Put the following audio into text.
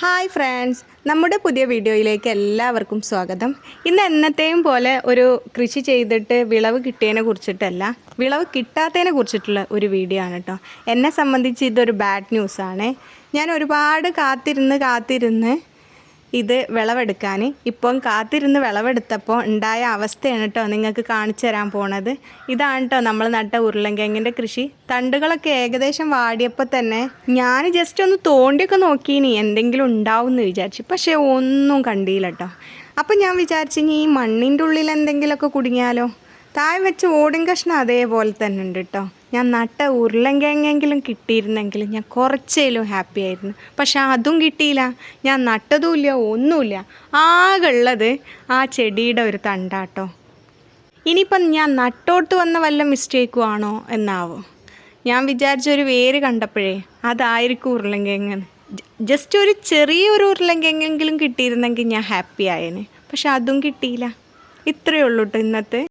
Hi friends. നമ്മുടെ പുതിയ വീഡിയോയിലേക്ക് എല്ലാവർക്കും സ്വാഗതം. ഇന്ന് എന്നത്തെയും പോലെ ഒരു കൃഷി ചെയ്തിട്ട് വിളവ് കിട്ടിയതിനെ കുറിച്ചിട്ടല്ല വിളവ് കിട്ടാത്തതിനെ കുറിച്ചിട്ടുള്ള ഒരു വീഡിയോ ആണ് കേട്ടോ എന്നെ സംബന്ധിച്ച് ഇതൊരു ബാഡ് ന്യൂസാണ് ഞാൻ ഒരുപാട് കാത്തിരുന്ന് കാത്തിരുന്ന് ഇത് വിളവെടുക്കാൻ. ഇപ്പം കാത്തിരുന്ന് വിളവെടുത്തപ്പോൾ ഉണ്ടായ അവസ്ഥയാണ് കേട്ടോ നിങ്ങൾക്ക് കാണിച്ചു തരാൻ പോണത്. ഇതാണ് കേട്ടോ നമ്മൾ നട്ട ഉരുളൻകിഴങ്ങിന്റെ കൃഷി. തണ്ടുകളൊക്കെ ഏകദേശം വാടിയപ്പോൾ തന്നെ ഞാൻ ജസ്റ്റ് ഒന്ന് തോണ്ടിയൊക്കെ നോക്കിയിനി എന്തെങ്കിലും ഉണ്ടാവും എന്ന് വിചാരിച്ചു. പക്ഷേ ഒന്നും കണ്ടില്ല കേട്ടോ അപ്പം ഞാൻ വിചാരിച്ചു ഇനി ഈ മണ്ണിന്റെ ഉള്ളിൽ എന്തെങ്കിലുമൊക്കെ കുടുങ്ങിയാലോ? താഴെ വെച്ച് ഓടും കഷ്ണം അതേപോലെ തന്നെ ഉണ്ട് കേട്ടോ ഞാൻ നട്ട ഉരുളൻകിഴങ്ങെങ്കിലും കിട്ടിയിരുന്നെങ്കിൽ ഞാൻ കുറച്ചേലും ഹാപ്പി ആയിരുന്നു. പക്ഷെ അതും കിട്ടിയില്ല. ഞാൻ നട്ടതുമില്ല ഒന്നുമില്ല. ആകെ ഉള്ളത് ആ ചെടിയുടെ ഒരു തണ്ടാട്ടോ. ഇനിയിപ്പം ഞാൻ നട്ടോട്ട് വന്ന വല്ല മിസ്റ്റേക്കും ആണോ എന്നാവോ. ഞാൻ വിചാരിച്ച ഒരു വേര് കണ്ടപ്പോഴേ അതായിരിക്കും ഉരുളൻകിഴങ്ങ്. ജസ്റ്റ് ഒരു ചെറിയൊരു ഉരുളൻകിഴങ്ങെങ്കിലും കിട്ടിയിരുന്നെങ്കിൽ ഞാൻ ഹാപ്പി ആയേനെ. പക്ഷെ അതും കിട്ടിയില്ല. ഇത്രയേ ഉള്ളൂ ഇന്നത്തെ